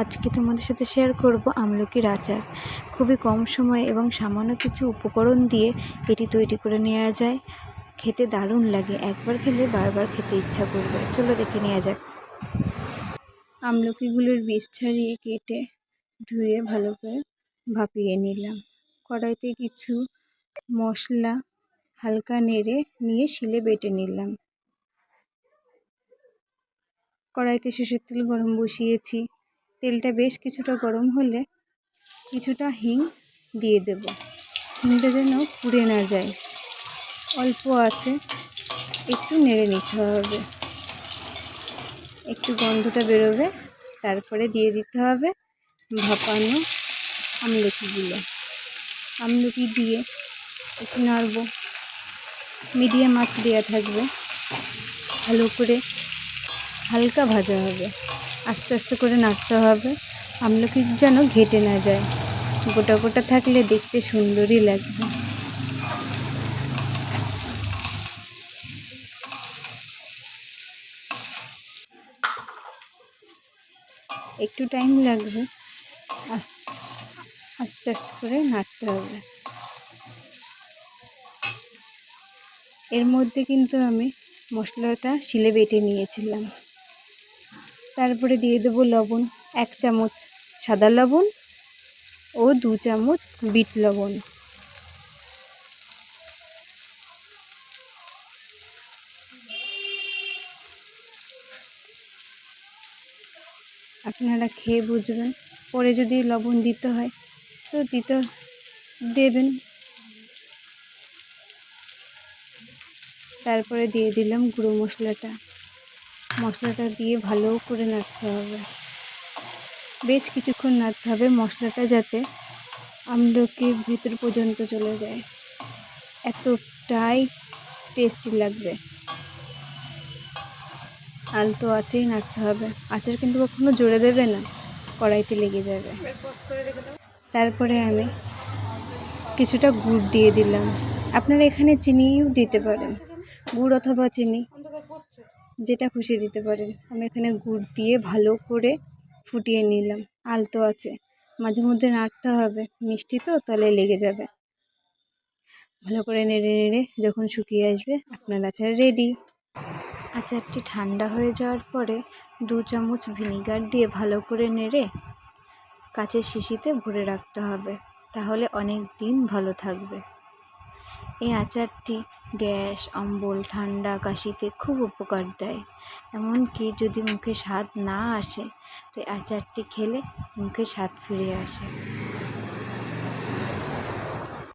আজকে তোমাদের সাথে শেয়ার করব আমলকির আচার খুবই কম সময়ে এবং সামান্য কিছু উপকরণ দিয়ে এটি তৈরি করে নেওয়া যায়। খেতে দারুণ লাগে, একবার খেলে বারবার খেতে ইচ্ছা করবে। চলো দেখে নেওয়া যাক। আমলকিগুলোর বীজ ছাড়িয়ে কেটে ধুয়ে ভালো করে ভাপিয়ে নিলাম। কড়াইতে কিছু মশলা হালকা নেড়ে নিয়ে শিলে বেটে নিলাম। কড়াইতে সর্ষের তেল গরম বসিয়েছি। তেলটা বেশ কিছুটা গরম হলে কিছুটা হিং দিয়ে দেব। হিংটা যেন পুড়ে না যায়। অল্প আছে, একটু নেড়ে নিতে হবে। একটু গন্ধটা বেরোবে, তারপরে দিয়ে দিতে হবে ভাপানো আমলকিগুলো। আমলকি দিয়ে একটু নাড়ব। মিডিয়াম আঁচ দেওয়া থাকবে। ভালো করে হালকা ভাজা হবে। আস্তে আস্তে করে নাড়তে হবে। আমলকি যেন ঘেটে না যায়। গোটা গোটা থাকলে দেখতে সুন্দরই লাগবে। একটু টাইম লাগবে। আস্তে আস্তে করে নাড়তে হবে। এর মধ্যে কিন্তু আমি মশলাটা শিলে বেটে নিয়েছিলাম। তারপরে দিয়ে দেবো লবণ, এক চামচ সাদা লবণ ও দু চামচ বিট লবণ। আপনারা খেয়ে বুঝবেন, পরে যদি লবণ দিতে হয়, তো দিতে, দেবেন। তারপরে দিয়ে দিলাম গুঁড়ো মশলাটা। মশলাটা দিয়ে ভালো করে নাড়তে হবে। বেশ কিছুক্ষণ নাড়তে হবে মশলাটা যাতে আমলকির ভিতর পর্যন্ত চলে যায়। এতটাই টেস্টি লাগবে। আলতো আছেই নাড়তে হবে। আচার কিন্তু কখনো জোরে দেবে না, কড়াইতে লেগে যাবে। তারপরে আমি কিছুটা গুড় দিয়ে দিলাম। আপনারা এখানে চিনিও দিতে পারেন। গুড় অথবা চিনি যেটা খুশি দিতে পারেন। আমি এখানে গুড় দিয়ে ভালো করে ফুটিয়ে নিলাম। আলতো আছে। মাঝে মধ্যে নাড়তে হবে। মিষ্টি তো তলে লেগে যাবে। ভালো করে নেড়ে নেড়ে যখন শুকিয়ে আসবে, আপনার আচার রেডি আচারটি ঠান্ডা হয়ে যাওয়ার পরে দু চামচ ভিনিগার দিয়ে ভালো করে নেড়ে কাচের শিশিতে ভরে রাখতে হবে। তাহলে অনেক দিন ভালো থাকবে। এই আচারটি গ্যাস, অম্বল, ঠান্ডা, কাশিতে খুব উপকার দেয়। এমনকি যদি মুখে স্বাদ না আসে, তো এই আচারটি খেলে মুখে স্বাদ ফিরে আসে।